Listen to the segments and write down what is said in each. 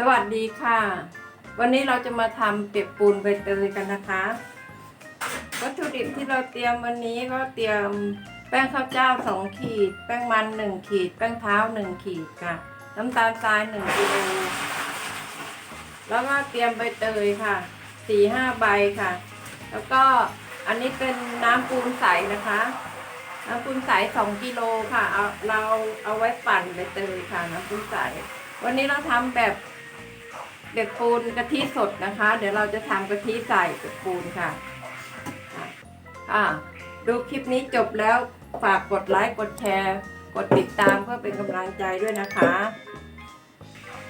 สวัสดีค่ะ วันนี้เราจะมาทำเปียกปูนใบเตยกันนะคะ วัตถุดิบที่เราเตรียมวันนี้ก็เตรียมแป้งข้าวเจ้าสองขีด แป้งมันหนึ่งขีด แป้งเท้าหนึ่งขีดค่ะ น้ำตาลทรายหนึ่งกิโลแล้วก็เตรียมใบเตยค่ะสี่ห้าใบค่ะ แล้วก็อันนี้เป็นน้ำปูนใสนะคะ น้ำปูนใสสองกิโลค่ะ เอาเราเอาไว้ปั่นใบเตยค่ะ น้ำปูนใส วันนี้เราทำแบบ เด็กปูนกะทิสดนะคะ เดี๋ยวเราจะทำกะทิใส่เด็กปูนค่ะอ่าดูคลิปนี้จบแล้วฝากกดไลค์กดแชร์กดติดตามเพื่อเป็นกำลังใจด้วยนะคะ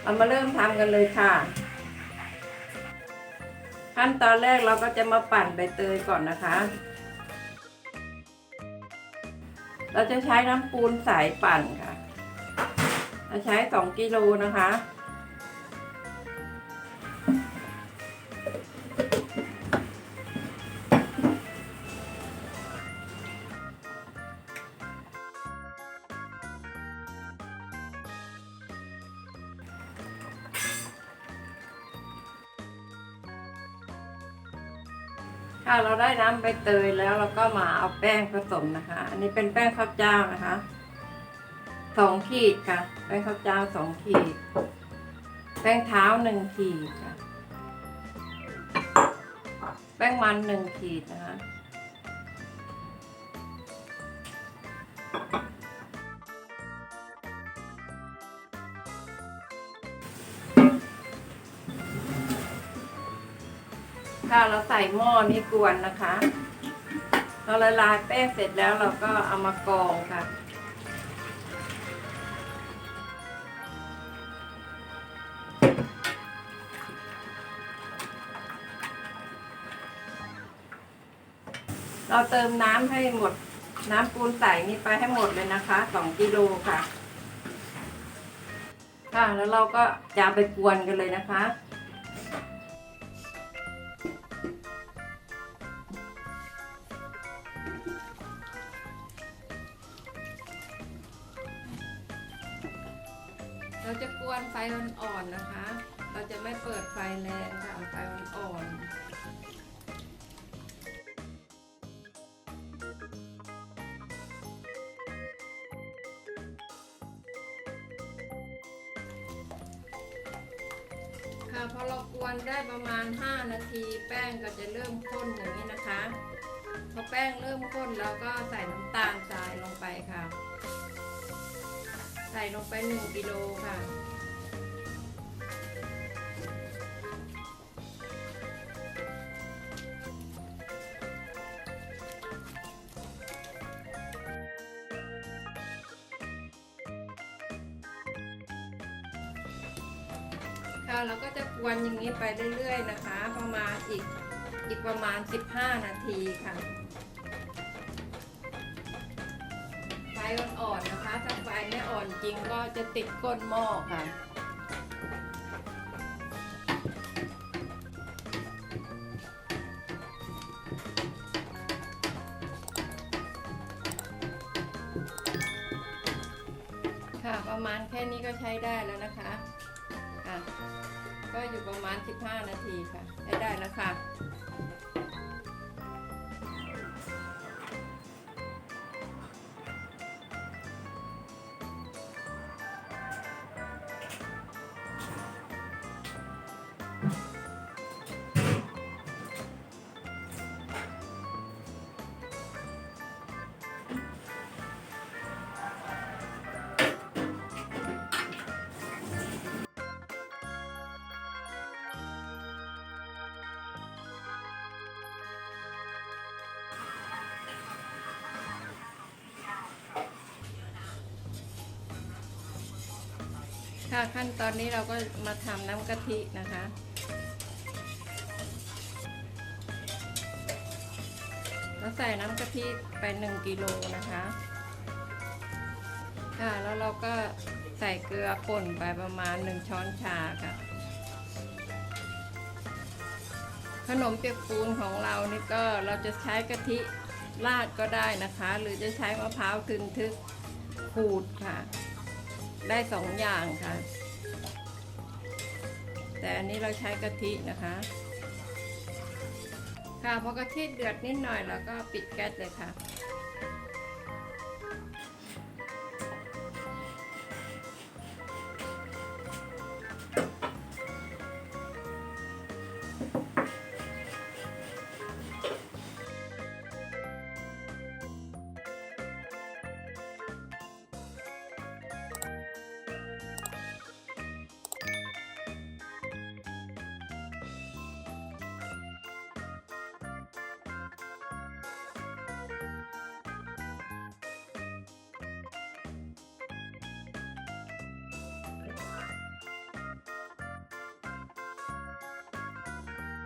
เรามาเริ่มทำกันเลยค่ะ ขั้นตอนแรกเราก็จะมาปั่นใบเตยก่อนนะคะ เราจะใช้น้ำปูนสายปั่นค่ะ เราใช้สองกิโลนะคะ ค่ะเราได้น้ำใบเตยแล้วเราก็มาเอาแป้งผสมนะคะ อันนี้เป็นแป้งข้าวเจ้านะคะสองขีดค่ะ แป้งข้าวเจ้าสองขีด แป้งเท้าหนึ่งขีดค่ะ แป้งมันหนึ่งขีดนะคะ ค่ะเราใส่หม้อนี่กวนนะคะ เราละลายแป้งเสร็จแล้วเราก็เอามากรองค่ะเราเติมน้ำให้หมด น้ำปูนใส่นี่ไปให้หมดเลยนะคะสองกิโลค่ะ ค่ะ แล้วเราก็จะไปกวนกันเลยนะคะ เราจะกวนไฟอ่อนๆนะคะ เราจะไม่เปิดไฟแรงค่ะเอาไฟอ่อนๆ ค่ะพอเรากวนได้ประมาณ 5 นาทีแป้งก็จะเริ่มข้นอย่างนี้นะคะ พอแป้งเริ่มข้นเราก็ใส่น้ำตาลทรายลงไปค่ะใส่ลงไป 1 กิโลค่ะ ค่ะเราก็จะกวนอย่างนี้ไปเรื่อยๆนะคะ ประมาณอีกอีกประมาณ 15 นาทีค่ะไฟอ่อนๆนะคะ ถ้าไฟไม่อ่อนจริงก็จะติดก้นหม้อค่ะค่ะประมาณแค่นี้ก็ใช้ได้แล้วนะคะ ค่ะก็อยู่ประมาณ 15 นาทีค่ะใช้ได้แล้วค่ะ ค่ะขั้นตอนนี้เราก็มาทำน้ำกะทินะคะเราใส่น้ำกะทิไปหนึ่งกิโลนะคะ ค่ะแล้วเราก็ใส่เกลือป่นไปประมาณหนึ่งช้อนชาค่ะ ขนมเปียกปูนของเรานี่ก็เราจะใช้กะทิราดก็ได้นะคะ หรือจะใช้มะพร้าวทึนทึกขูดค่ะ ได้สองอย่างค่ะ แต่อันนี้เราใช้กะทินะคะ ค่ะพอกะทิเดือดนิดหน่อยแล้วก็ปิดแก๊สเลยค่ะ